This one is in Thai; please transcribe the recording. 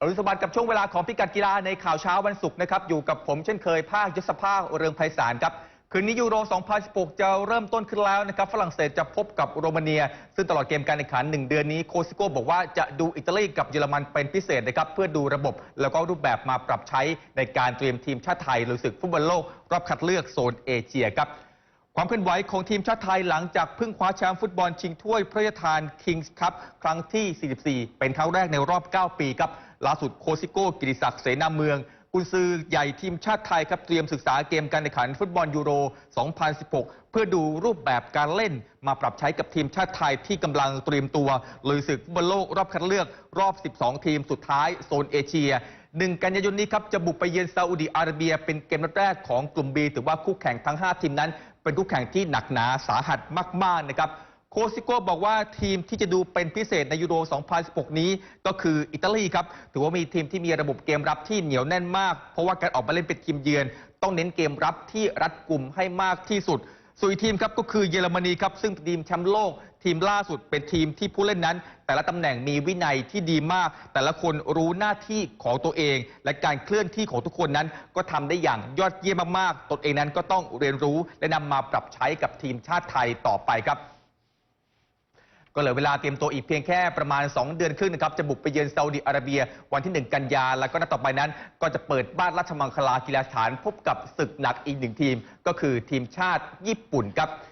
อรุณสวัสดิ์กับช่วงเวลาของพิกัดกีฬาในข่าวเช้าวันศุกร์นะครับ อยู่กับผมเช่นเคยภาคยศภาคเรืองไพศาลครับ คืนนี้ยูโร 2016 จะเริ่มต้นขึ้นแล้วนะครับ ฝรั่งเศสจะพบกับโรมาเนีย ซึ่งตลอดเกมการแข่งขัน 1 เดือนนี้โคซิโก้บอกว่าจะดูอิตาลีกับเยอรมันเป็นพิเศษนะครับ เพื่อดูระบบแล้วก็รูปแบบมาปรับใช้ในการเตรียมทีมชาติไทยลุยศึกฟุตบอลโลกรอบคัดเลือกโซนเอเชียครับความเคลื่อนไหวของทีมชาติไทยหลังจากเพิ่งคว้าแชมป์ฟุตบอลชิงถ้วยพระราชทานคิงส์คัพครั้งที่ 44 เป็นครั้งแรกในรอบ 9 ปีครับ ล่าสุดโคซิโก้กิติศักดิ์เสนาเมืองกุนซือใหญ่ทีมชาติไทยครับเตรียมศึกษาเกมการแข่งขันฟุตบอลยูโร 2016 เพื่อดูรูปแบบการเล่นมาปรับใช้กับทีมชาติไทยที่กำลังเตรียมตัวลุยศึกฟุตบอลโลกรอบคัดเลือกรอบ 12 ทีมสุดท้ายโซนเอเชียหนึ่งกันยายนนี้ครับจะบุกไปเยือนซาอุดิอาระเบีย เป็นเกมนัดแรกของกลุ่ม B ถือว่าคู่แข่งทั้ง 5 ทีมนั้น เป็นคู่แข่งที่หนักหนาสาหัสมากๆนะครับ โคซิโก้บอกว่าทีมที่จะดูเป็นพิเศษในยูโร 2016 นี้ก็คืออิตาลีครับ ถือว่ามีทีมที่มีระบบเกมรับที่เหนียวแน่นมาก เพราะว่าการออกมาเล่นเป็นทีมเยือน ต้องเน้นเกมรับที่รัดกลุ่มให้มากที่สุดส่วนทีมครับก็คือเยอรมนีครับซึ่งเป็นทีมแชมป์โลก ทีมล่าสุดเป็นทีมที่ผู้เล่นนั้น แต่ละตำแหน่งมีวินัยที่ดีมาก แต่ละคนรู้หน้าที่ของตัวเอง และการเคลื่อนที่ของทุกคนนั้น ก็ทำได้อย่างยอดเยี่ยมมากๆตนเองนั้นก็ต้องเรียนรู้และนำมาปรับใช้กับทีมชาติไทยต่อไปครับ ก็เหลือเวลาเตรียมตัวอีกเพียงแค่ประมาณ 2 เดือนครึ่งนะครับ จะบุกไปเยือนซาอุดิอาระเบีย วันที่ 1 กันยา แล้วก็นัดต่อไปนั้น ก็จะเปิดบ้านราชมังคลากีฬาสถานพบกับศึกหนักอีกหนึ่งทีม ก็คือทีมชาติญี่ปุ่นครับ